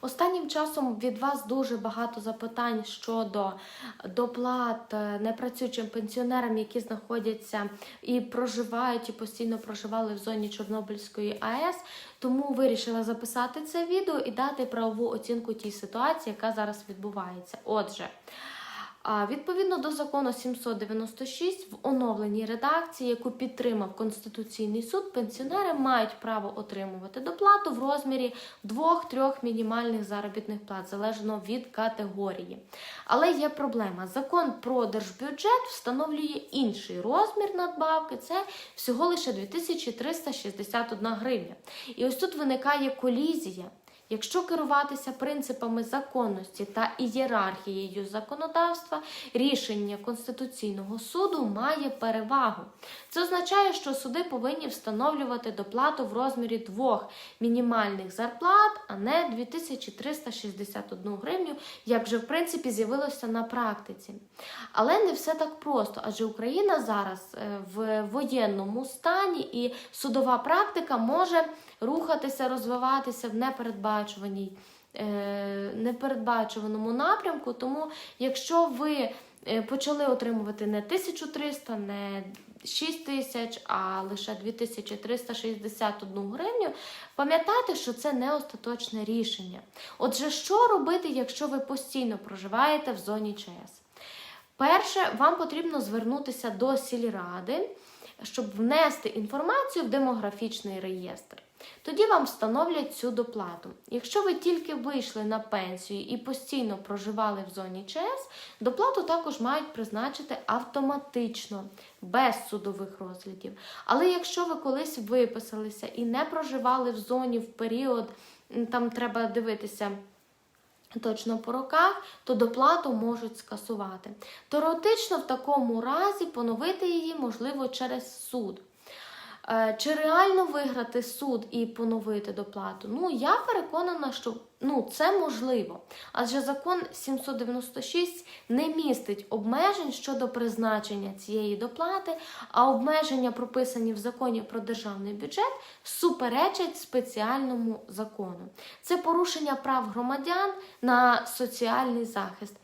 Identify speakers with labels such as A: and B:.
A: Останнім часом від вас дуже багато запитань щодо доплат е, непрацюючим пенсіонерам, які знаходяться і проживають, і постійно проживали в зоні Чорнобильської АЕС. Тому вирішила записати це відео і дати правову оцінку тій ситуації, яка зараз відбувається. Отже. Відповідно до закону 796 в оновленій редакції, яку підтримав Конституційний суд, пенсіонери мають право отримувати доплату в розмірі двох-трьох мінімальних заробітних плат, залежно від категорії. Але є проблема. Закон про держбюджет встановлює інший розмір надбавки. Це всього лише 2361 гривня. І ось тут виникає колізія. Якщо керуватися принципами законності та ієрархією законодавства, рішення Конституційного суду має перевагу. Це означає, що суди повинні встановлювати доплату в розмірі двох мінімальних зарплат, а не 2361 гривню, як вже в принципі з'явилося на практиці. Але не все так просто, адже Україна зараз е, в воєнному стані і судова практика може рухатися, розвиватися в непередбачуваній. е, Непередбачуваному напрямку, тому якщо ви е, почали отримувати не 1300, не 6 тисяч, а лише 2361 гривню, пам'ятайте, що це не остаточне рішення. Отже, що робити, якщо ви постійно проживаєте в зоні ЧС? Перше, вам потрібно звернутися до сільради, щоб внести інформацію в демографічний реєстр. Тоді вам встановлять цю доплату. Якщо ви тільки вийшли на пенсію і постійно проживали в зоні ЧС, доплату також мають призначити автоматично, без судових розглядів. Але якщо ви колись виписалися і не проживали в зоні в період, там треба дивитися. Точно по роках, то доплату можуть скасувати. Теоретично в такому разі поновити її можливо через суд. Е, Чи реально виграти суд і поновити доплату? Ну, я переконана, що ну, це можливо. Адже закон 796 не містить обмежень щодо призначення цієї доплати, а обмеження, прописані в законі про державний бюджет, суперечать спеціальному закону. Це порушення прав громадян на соціальний захист.